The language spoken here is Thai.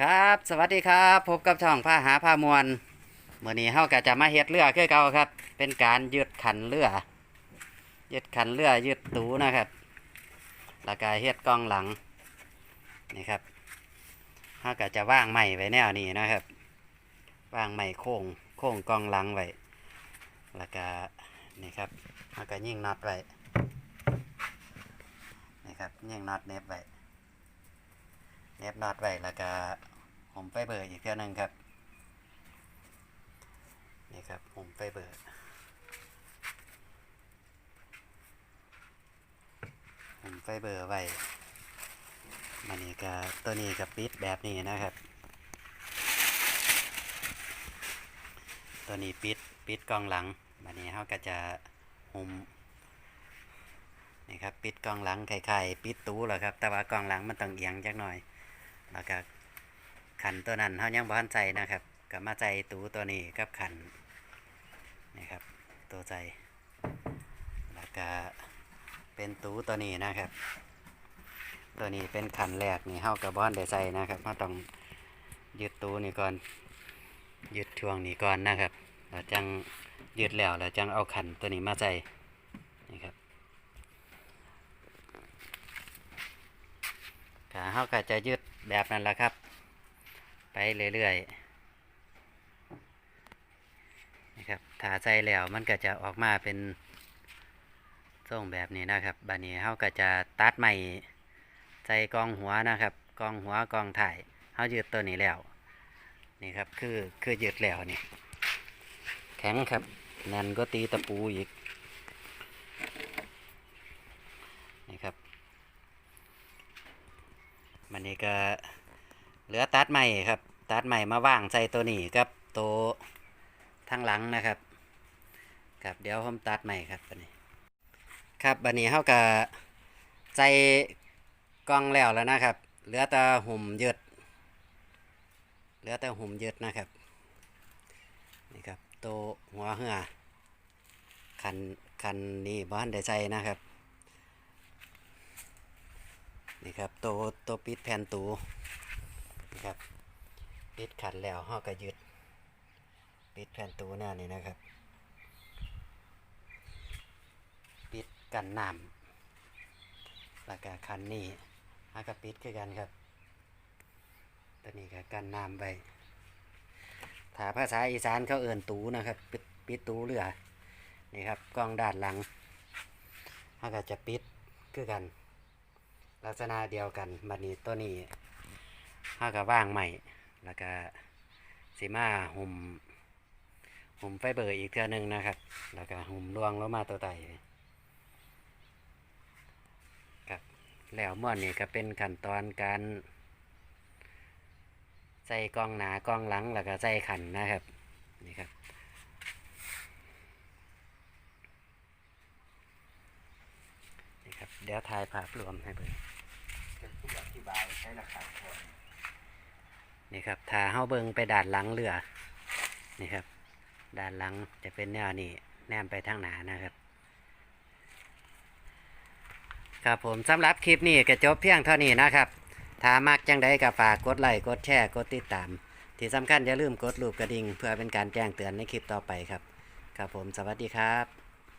ครับ สวัสดีครับ พบกับช่องผ้าหาผ้ามวลเมื่อนี้เฮาก็จะมาเฮ็ดเรือคือเก่าครับ เป็นการยึดขันเรือยึดขันเรือยึดตูนะครับแล้วก็เฮ็ดกล้องหลังนี่ครับเฮาก็จะว่างใหม่ไว้แนวนี้นะครับว่างใหม่โค้งโค้งกล้องหลังไว้แล้วก็นี่ครับเฮาก็ยิงน็อตไว้นี่ครับยิงน็อตเน็บไว้ น็บน็อตไว้แล้วก็ผมไฟเบอร์อีกเท่านึงครับ นี่ครับผมไฟเบอร์ผมไฟเบอร์ไว้มันนี่ก็ตัวนี้กับปิดแบบนี้นะครับ ตัวนี้ปิดปิดกล้องหลังมันนี้เขาก็จะหุมนี่ครับปิดกล้องหลังไข่ๆปิดตู้แล้วครับ แต่ว่ากล้องหลังมันต้องเอียงจักหน่อย แล้วก็ขันตัวนั้นเขายังบ้านใจนะครับก็มาใจตูตัวนี้กับขันนี่ครับ ตัวใจ แล้วก็เป็นตูตัวนี้นะครับ ตัวนี้เป็นขันแรกนี่เฮากับบ้านได้ใจนะครับเราต้องยึดตูนี่ก่อนยึดช่วงนี้ก่อนนะครับแล้วจังยึดแล้วแล้วจังเอาขันตัวนี้มาใจนี่ครับ ขาเขาก็จะยึดแบบนั้นแหละครับ ไปเรื่อยๆนะครับถ้าใส่แล้วมันก็จะออกมาเป็นทรงแบบนี้นะครับบานี้เขาก็จะตัดใหม่ใส่กองหัวนะครับกองหัวกองถ่ายเขายึดตัวนี้แล้วนี่ครับคือคือยึดแล้วนี่แข็งครับแน่นก็ตีตะปูอีกนี่ครับ มันนี่ก็เหลือตัดใหม่ครับ ตัดใหม่มาว่างใส่ตัวนี้กับตัวทางหลังนะครับครับเดี๋ยวผมตัดใหม่ครับบันนี้ ครับบันนี้เขาก็ใส่กล้องแล้วแล้วนะครับ เหลือแต่หุ่มยืดเหลือแต่หุ่มยืดนะครับนี่ครับตัวหัวเหือคันคันนี้บ้านได้ใส่นะครับ นี่ครับตัวตัวปิดแผ่นตูนี่ครับปิดขันแล้วห่อก็ยึดปิดแผ่นตูหน้านี่นะครับ ปิดกันน้ำแล้วก็คันนี้ห่อก็ปิดคือกันครับตัวนี้ก็กันน้ำไปถ้าภาษาอีสานเขาเอื่นตูนะครับ ปิดปิดตูเรือนี่ครับกล้องด้านหลังห่อก็จะปิดคือกัน ลักษณะเดียวกันบัดนี้ตัวนี้ห้ากับว่างใหม่ แล้วก็สีมาหุ่มหุ่มไฟเบอร์อีกเทื่อหนึงนะครับ แล้วก็หุ่มลวงลงมาตัวไตครับแล้วม้วนนี่ก็เป็นขั้นตอนการใส่กล้องหนากล้องหลังแล้วก็ใส่ขันนะครับนี่ครับนี่ครับ เดี๋ยวถ่ายภาพรวมให้เบิ่งเป็น ธิบายใช้ราคาคนนี่ครับถ้าเฮาเบิ่งไปด้านหลังเรือนี่ครับ ด้านหลังจะเป็นแนวนี้แนมไปทางหน้านะครับ ครับผมสำหรับคลิปนี้ก็จบเพียงเท่านี้นะครับ ถ้ามักจังใดก็ฝากกดไลค์กดแชร์กดติดตาม ที่สำคัญอย่าลืมกดรูปกระดิ่งเพื่อเป็นการแจ้งเตือนในคลิปต่อไปครับ ครับผมสวัสดีครับ